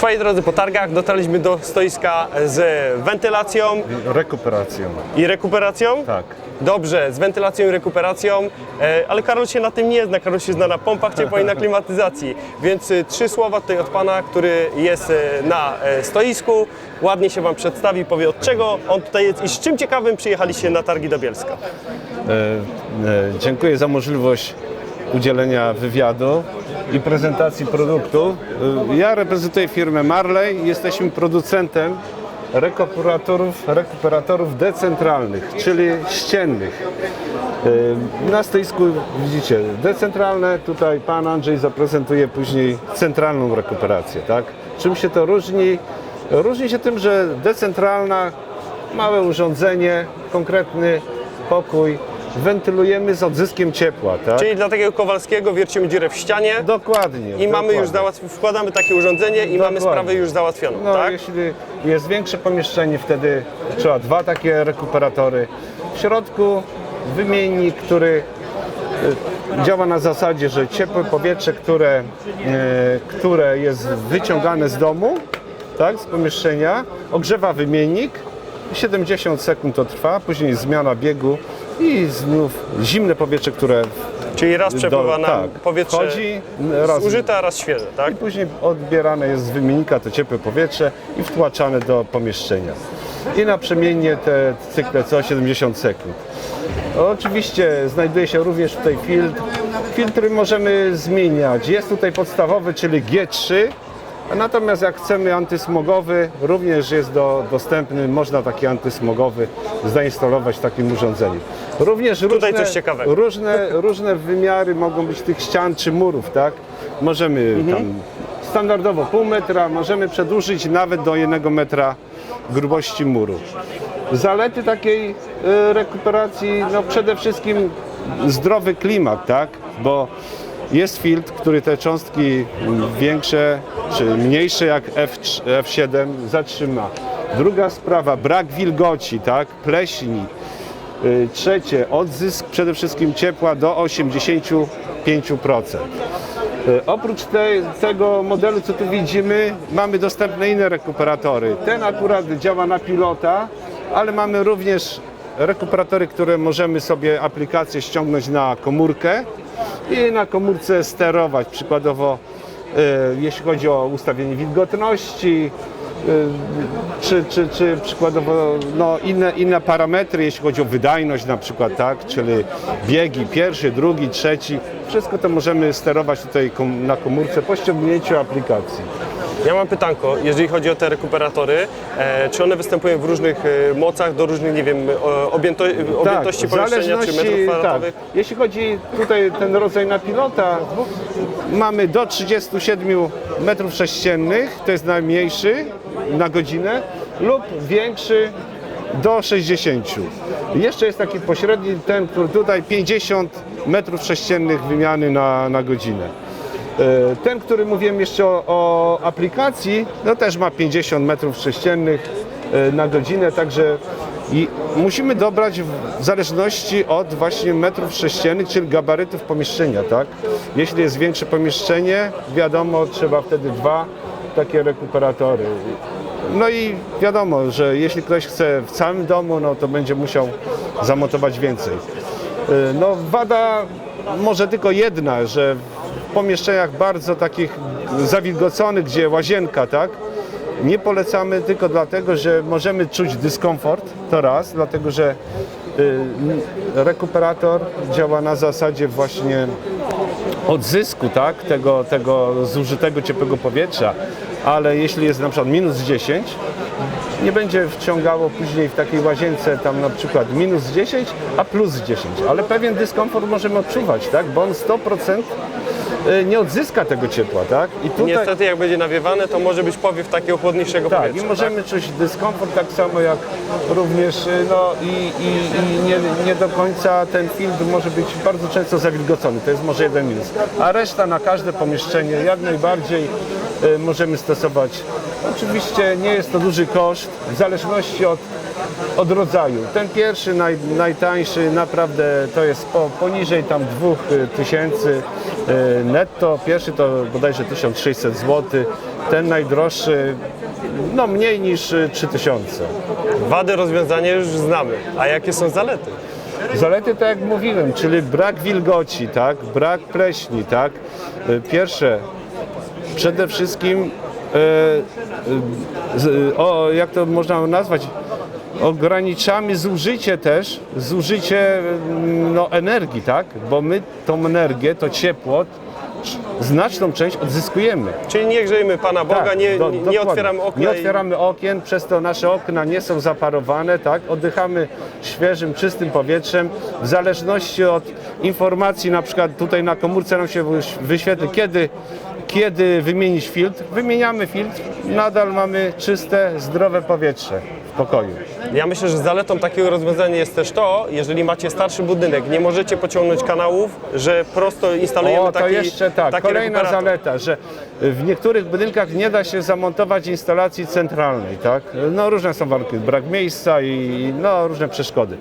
Swoi drodzy, po targach dotarliśmy do stoiska z wentylacją Rekuperacją. i rekuperacją. Tak. Dobrze, z wentylacją i rekuperacją, e, ale Karol się na tym nie zna. Karol się zna na pompach ciepła i na klimatyzacji. Więc e, trzy słowa tutaj od Pana, który jest e, na stoisku. Ładnie się Wam przedstawi, powie od czego on tutaj jest i z czym ciekawym przyjechaliście na targi do Bielska. E, e, dziękuję za możliwość udzielenia wywiadu i prezentacji produktu. E, ja reprezentuję firmę Marley. Jesteśmy producentem rekuperatorów, rekuperatorów decentralnych, czyli ściennych. E, Na stoisku widzicie decentralne, tutaj pan Andrzej zaprezentuje później centralną rekuperację. Tak? Czym się to różni? Różni się tym, że decentralna, małe urządzenie, konkretny pokój, wentylujemy z odzyskiem ciepła. Tak? Czyli dla takiego Kowalskiego wiercimy dziurę w ścianie Dokładnie. i mamy już dokładnie. załatw- wkładamy takie urządzenie i mamy Dokładnie. sprawę już załatwioną, No, tak? jeśli jest większe pomieszczenie, wtedy trzeba dwa takie rekuperatory. W środku wymiennik, który y, działa na zasadzie, że ciepłe powietrze, które, y, które jest wyciągane z domu, tak, z pomieszczenia, ogrzewa wymiennik. 70 sekund to trwa, później zmiana biegu i znów zimne powietrze, które Czyli raz przepływa nam tak, powietrze wchodzi, raz zużyte, a raz świeże, tak? i później odbierane jest z wymiennika to ciepłe powietrze i wtłaczane do pomieszczenia. I naprzemiennie te cykle co 70 sekund. Oczywiście znajduje się również tutaj filtr. Filtry możemy zmieniać. Jest tutaj podstawowy, czyli G3. Natomiast jak chcemy antysmogowy, również jest do, dostępny, można taki antysmogowy zainstalować w takim urządzeniu. Również różne, coś ciekawego. różne, różne wymiary mogą być tych ścian czy murów, tak? Możemy tam standardowo pół metra, możemy przedłużyć nawet do jednego metra grubości muru. Zalety takiej y, rekuperacji, no przede wszystkim zdrowy klimat, tak? Bo jest filtr, który te cząstki większe czy mniejsze jak F, F7 zatrzyma. Druga sprawa, brak wilgoci, tak? Pleśni. Y, Trzecie, odzysk przede wszystkim ciepła do 85%. Y, Oprócz te, tego modelu, co tu widzimy, mamy dostępne inne rekuperatory. Ten akurat działa na pilota, ale mamy również rekuperatory, które możemy sobie aplikację ściągnąć na komórkę i na komórce sterować. Przykładowo, y, jeśli chodzi o ustawienie wilgotności, y, czy, czy, czy przykładowo no, inne, inne parametry, jeśli chodzi o wydajność na przykład, tak, czyli biegi pierwszy, drugi, trzeci, wszystko to możemy sterować tutaj na komórce po ściągnięciu aplikacji. Ja mam pytanko, jeżeli chodzi o te rekuperatory, e, czy one występują w różnych e, mocach, do różnych, nie wiem, objęto, objętości Tak, w pomieszczenia, czy metrów tak. kwadratowych? Jeśli chodzi tutaj ten rodzaj na pilota, mamy do 37 metrów sześciennych, to jest najmniejszy na godzinę, lub większy do 60. Jeszcze jest taki pośredni, ten, który tutaj 50 metrów sześciennych wymiany na, na godzinę. E, Ten, który mówiłem jeszcze o, o aplikacji, no też ma 50 metrów sześciennych e, na godzinę, także i musimy dobrać w zależności od właśnie metrów sześciennych, czyli gabarytów pomieszczenia, tak? Jeśli jest większe pomieszczenie, wiadomo, trzeba wtedy dwa takie rekuperatory. No i wiadomo, że jeśli ktoś chce w całym domu, no to będzie musiał zamontować więcej. E, No wada może tylko jedna, że pomieszczeniach bardzo takich zawilgoconych, gdzie łazienka, tak? Nie polecamy tylko dlatego, że możemy czuć dyskomfort, to raz, dlatego że y, rekuperator działa na zasadzie właśnie odzysku, tak? Tego, tego zużytego ciepłego powietrza, ale jeśli jest na przykład minus 10, nie będzie wciągało później w takiej łazience tam na przykład minus 10, a plus 10, ale pewien dyskomfort możemy odczuwać, tak? Bo on 100% y, nie odzyska tego ciepła, tak? I tutaj Niestety, jak będzie nawiewane, to może być powiew takiego chłodniejszego tak, powietrza. i możemy czuć dyskomfort tak samo jak również y, no i, i, i nie, nie do końca ten filtr może być bardzo często zawilgocony, to jest może jeden minus. A reszta na każde pomieszczenie jak najbardziej y, możemy stosować. Oczywiście nie jest to duży koszt, w zależności od od rodzaju. Ten pierwszy, naj, najtańszy, naprawdę to jest po, poniżej tam 2000 e, netto. Pierwszy to bodajże 1600 zł. Ten najdroższy, no mniej niż e, 3000. Wady rozwiązania już znamy, a jakie są zalety? Zalety, tak jak mówiłem, czyli brak wilgoci, tak, brak pleśni, tak. Pierwsze, przede wszystkim, e, e, o, jak to można nazwać, ograniczamy zużycie też, zużycie mm, no, energii, tak, bo my tą energię, to ciepło, znaczną część odzyskujemy. Czyli nie grzejmy Pana Boga, Tak, nie, do- nie, otwieramy okna. Nie otwieramy okien, przez to nasze okna nie są zaparowane, tak? Oddychamy świeżym, czystym powietrzem. W zależności od informacji, na przykład tutaj na komórce nam się wyś- wyświetli, kiedy, kiedy wymienić filtr. Wymieniamy filtr, nadal mamy czyste, zdrowe powietrze w pokoju. Ja myślę, że zaletą takiego rozwiązania jest też to, jeżeli macie starszy budynek, nie możecie pociągnąć kanałów, że prosto instalujemy O, to taki, jeszcze tak, taki kolejna rekuperator. zaleta, że w niektórych budynkach nie da się zamontować instalacji centralnej, tak? No różne są warunki, brak miejsca i no różne przeszkody.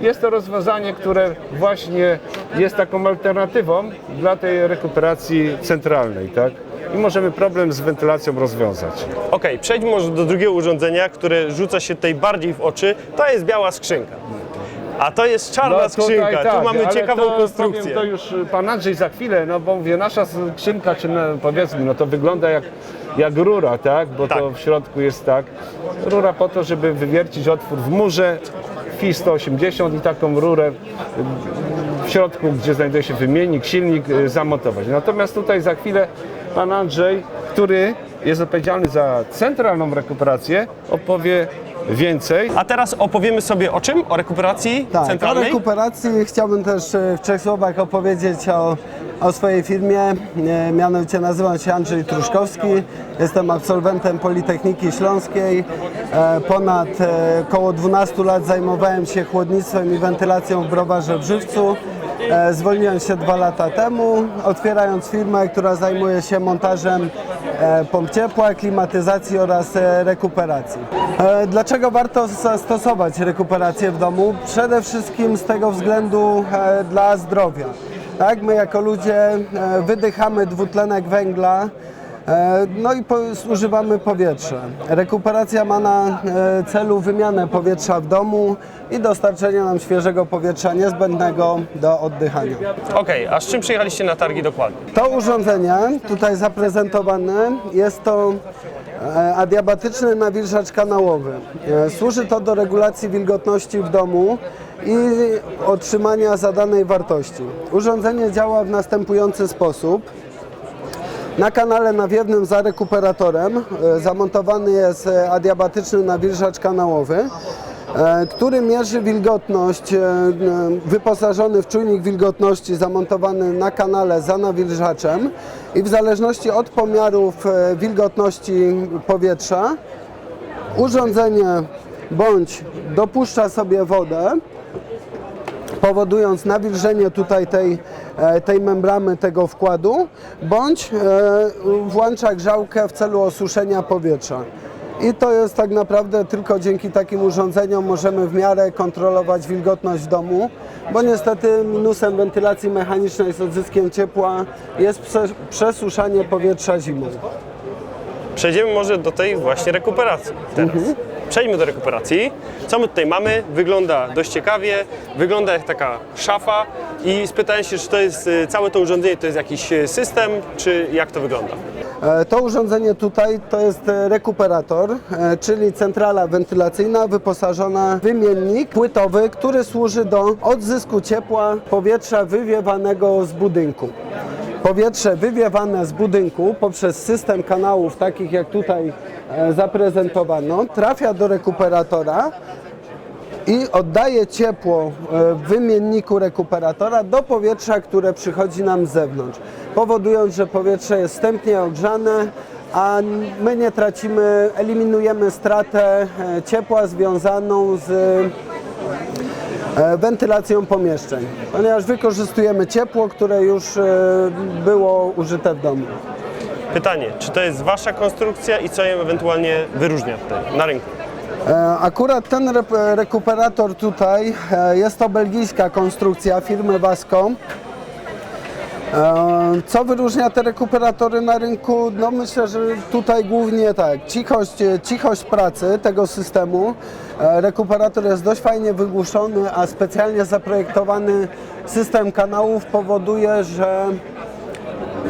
Jest to rozwiązanie, które właśnie jest taką alternatywą dla tej rekuperacji centralnej, tak? I możemy problem z wentylacją rozwiązać. Okej, przejdźmy może do drugiego urządzenia, które rzuca się tutaj bardziej w oczy. To jest biała skrzynka. A to jest czarna skrzynka. tu mamy tak, ale ciekawą to, konstrukcję. Powiem, to już y, pan Andrzej za chwilę, no bo mówię, nasza skrzynka, czy no, powiedzmy, no to wygląda jak, jak rura, tak? Bo Tak. to w środku jest tak. Rura po to, żeby wywiercić otwór w murze, FI 180 i taką rurę w środku, gdzie znajduje się wymiennik, silnik, y, zamontować. Natomiast tutaj za chwilę pan Andrzej, który jest odpowiedzialny za centralną rekuperację, opowie więcej. A teraz opowiemy sobie o czym? O rekuperacji Tak, o centralnej? rekuperacji chciałbym też e, w trzech słowach opowiedzieć o, o swojej firmie. E, Mianowicie nazywam się Andrzej Truszkowski, jestem absolwentem Politechniki Śląskiej. E, Ponad e, około 12 lat zajmowałem się chłodnictwem i wentylacją w browarze w Żywcu. E, Zwolniłem się dwa lata temu, otwierając firmę, która zajmuje się montażem e, pomp ciepła, klimatyzacji oraz e, rekuperacji. E, Dlaczego warto zastosować rekuperację w domu? Przede wszystkim z tego względu e, dla zdrowia. Tak, my jako ludzie e, wydychamy dwutlenek węgla, e, no i po, używamy powietrza. Rekuperacja ma na e, celu wymianę powietrza w domu i dostarczenie nam świeżego powietrza niezbędnego do oddychania. Okej, a z czym przyjechaliście na targi dokładnie? To urządzenie tutaj zaprezentowane jest to adiabatyczny nawilżacz kanałowy. Służy to do regulacji wilgotności w domu i otrzymania zadanej wartości. Urządzenie działa w następujący sposób. Na kanale nawiewnym za rekuperatorem e, zamontowany jest e, adiabatyczny nawilżacz kanałowy, e, który mierzy wilgotność, wyposażony w czujnik wilgotności zamontowany na kanale za nawilżaczem i w zależności od pomiarów wilgotności powietrza urządzenie bądź dopuszcza sobie wodę, powodując nawilżenie tutaj tej, e, tej membrany tego wkładu, bądź e, włącza grzałkę w celu osuszenia powietrza. I to jest tak naprawdę tylko dzięki takim urządzeniom możemy w miarę kontrolować wilgotność w domu, bo niestety minusem wentylacji mechanicznej z odzyskiem ciepła jest prze, przesuszanie powietrza zimą. Przejdziemy może do tej właśnie rekuperacji teraz. Przejdźmy do rekuperacji. Co my tutaj mamy? Wygląda dość ciekawie, wygląda jak taka szafa i spytałem się, czy to jest y, całe to urządzenie, to jest jakiś y, system, czy jak to wygląda? E, To urządzenie tutaj to jest e, rekuperator, e, czyli centrala wentylacyjna wyposażona w wymiennik płytowy, który służy do odzysku ciepła powietrza wywiewanego z budynku. Powietrze wywiewane z budynku poprzez system kanałów, takich jak tutaj e, zaprezentowano, trafia do rekuperatora i oddaje ciepło e, w wymienniku rekuperatora do powietrza, które przychodzi nam z zewnątrz, powodując, że powietrze jest wstępnie ogrzane, a my nie tracimy, eliminujemy stratę e, ciepła związaną z wentylacją pomieszczeń, ponieważ wykorzystujemy ciepło, które już e, było użyte w domu. Pytanie, czy to jest Wasza konstrukcja i co ją ewentualnie wyróżnia tutaj na rynku? E, Akurat ten rekuperator tutaj e, jest to belgijska konstrukcja firmy Vasco. E, Co wyróżnia te rekuperatory na rynku? No myślę, że tutaj głównie tak, cichość, cichość pracy tego systemu. E, Rekuperator jest dość fajnie wygłuszony, a specjalnie zaprojektowany system kanałów powoduje, że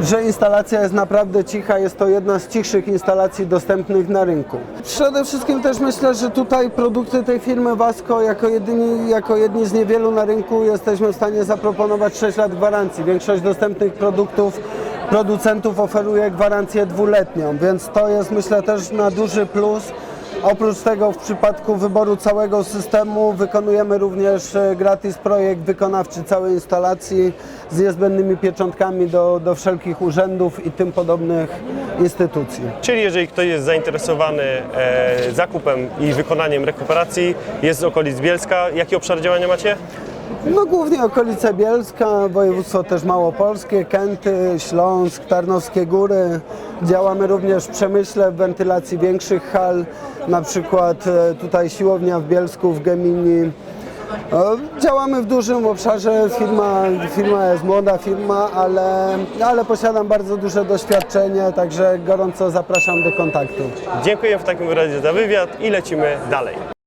że instalacja jest naprawdę cicha, jest to jedna z cichszych instalacji dostępnych na rynku. Przede wszystkim też myślę, że tutaj produkty tej firmy Vasco jako, jedyni, jako jedni z niewielu na rynku jesteśmy w stanie zaproponować 6 lat gwarancji. Większość dostępnych produktów producentów oferuje gwarancję dwuletnią, więc to jest myślę też na duży plus. Oprócz tego w przypadku wyboru całego systemu wykonujemy również e, gratis projekt wykonawczy całej instalacji z niezbędnymi pieczątkami do, do wszelkich urzędów i tym podobnych instytucji. Czyli jeżeli ktoś jest zainteresowany e, zakupem i wykonaniem rekuperacji, jest z okolic Bielska, jaki obszar działania macie? No głównie okolice Bielska, województwo też małopolskie, Kęty, Śląsk, Tarnowskie Góry. Działamy również w przemyśle w wentylacji większych hal, na przykład e, tutaj siłownia w Bielsku, w Gemini. E, Działamy w dużym obszarze, firma, firma jest młoda firma, ale, ale posiadam bardzo duże doświadczenie, także gorąco zapraszam do kontaktu. Dziękuję w takim razie za wywiad i lecimy dalej.